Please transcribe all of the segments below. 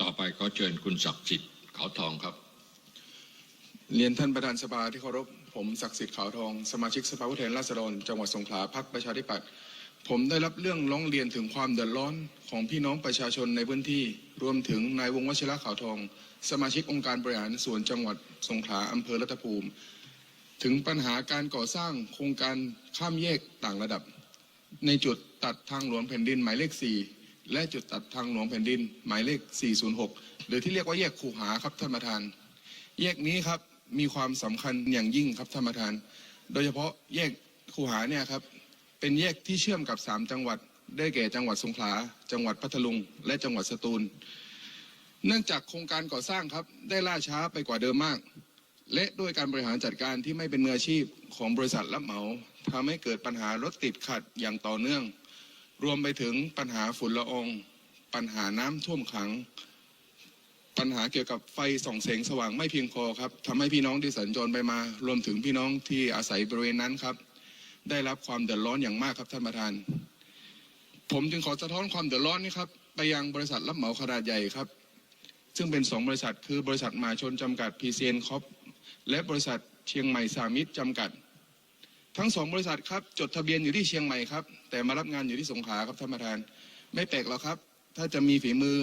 ต่อไปขอเชิญคุณศักดิ์สิทธิ์ขาวทองครับ เรียนท่านประธานสภาที่เคารพ ผมศักดิ์สิทธิ์ขาวทอง สมาชิกสภาผู้แทนราษฎรจังหวัดสงขลาพักประชาธิปัตย์ ผมได้รับเรื่องร้องเรียนถึงความเดือดร้อนของพี่น้องประชาชนในพื้นที่ รวมถึงนายวงศ์วชิระขาวทอง สมาชิกองค์การบริหารส่วนจังหวัดสงขลาอำเภอรัตภูมิ ถึงปัญหาการก่อสร้างโครงการข้ามแยกต่างระดับ ในจุดตัดทางหลวงแผ่นดินหมายเลข4 และจุดตัดทางหลวงแผ่นดิน หมายเลข 406 หรือที่เรียกว่าแยกคูหาครับท่านประธาน แยกนี้ครับมีความสำคัญอย่างยิ่งครับท่านประธาน โดยเฉพาะแยกคูหาเนี่ยครับเป็นแยกที่เชื่อมกับ 3 จังหวัด ได้แก่จังหวัดสงขลา จังหวัดพัทลุง และจังหวัดสตูล เนื่องจากโครงการก่อสร้างครับได้ล่าช้าไปกว่าเดิมมาก และด้วยการบริหารจัดการที่ไม่เป็นมืออาชีพของบริษัทรับเหมาทำให้เกิดปัญหารถติดขัดอย่างต่อเนื่อง รวมไปถึงปัญหาฝุ่นละออง ปัญหาน้ำท่วมขัง ปัญหาเกี่ยวกับไฟส่องแสงสว่างไม่เพียงพอครับทำให้พี่น้องที่สัญจรไปมา รวมถึงพี่น้องที่อาศัยบริเวณนั้นครับ ได้รับความเดือดร้อนอย่างมากครับท่านประธาน ผมจึงขอสะท้อนความเดือดร้อนนี้ครับไปยังบริษัทรับเหมาขนาดใหญ่ครับ ซึ่งเป็นสองบริษัทคือบริษัทมาชนจำกัดพีเซียนคอปและบริษัทเชียงใหม่สามิตรจำกัด ทั้งสองบริษัทครับจดทะเบียนอยู่ที่เชียงใหม่ครับแต่มารับงานอยู่ที่สงขลาครับท่านประธาน ไม่แปลกหรอกครับ ถ้าจะมีฝีมือ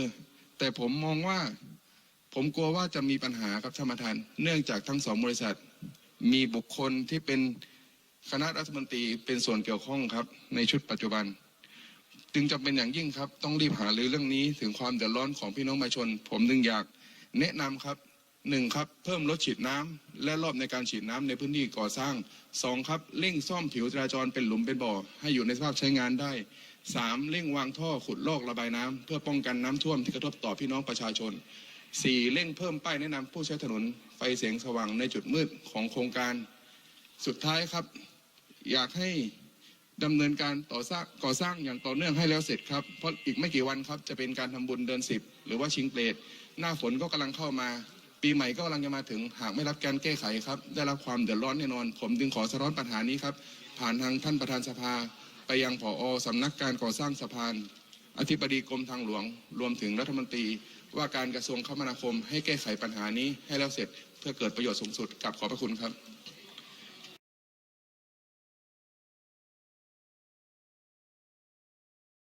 แต่ผมมองว่า ผมกลัวว่าจะมีปัญหาครับท่านประธาน เนื่องจากทั้งสองบริษัท มีบุคคลที่เป็นคณะรัฐมนตรีเป็นส่วนเกี่ยวข้องครับ ในชุดปัจจุบัน จึงจำเป็นอย่างยิ่งครับ ต้องรีบหารือเรื่องนี้ถึงความเดือดร้อนของพี่น้องประชาชน ผมจึงอยากแนะนำครับ หนึ่งครับเพิ่มรถฉีดน้ำและรอบในการฉีดน้ำในพื้นที่ก่อสร้างสองครับเร่งซ่อมผิวจราจรเป็นหลุมเป็นบ่อ ให้อยู่ในสภาพใช้งานได้สามเร่งวางท่อขุดลอกระบายน้ำเพื่อป้องกันน้ำท่วมที่กระทบต่อพี่น้องประชาชนสี่เร่งเพิ่มป้ายแนะนำผู้ใช้ถนนไฟแสงสว่างในจุดมืดของโครงการ สุดท้ายครับ อยากให้ดำเนินการต่อสร้างก่อสร้างอย่างต่อเนื่องให้แล้วเสร็จครับเพราะอีกไม่กี่วันครับจะเป็นการทำบุญเดือนสิบหรือว่าชิงเปรตหน้าฝนก็กำลังเข้ามา ปีใหม่ก็กำลังจะมาถึงหากไม่รับการแก้ไขครับ ได้รับความเดือดร้อนแน่นอน ผมจึงขอสะท้อนปัญหานี้ครับ ผ่านทางท่านประธานสภา ไปยังผอสำนักการก่อสร้างสะพาน อธิบดีกรมทางหลวง รวมถึงรัฐมนตรี ว่าการกระทรวงคมนาคม ให้แก้ไขปัญหานี้ให้แล้วเสร็จเพื่อเกิดประโยชน์สูงสุดกับขอบพระคุณครับ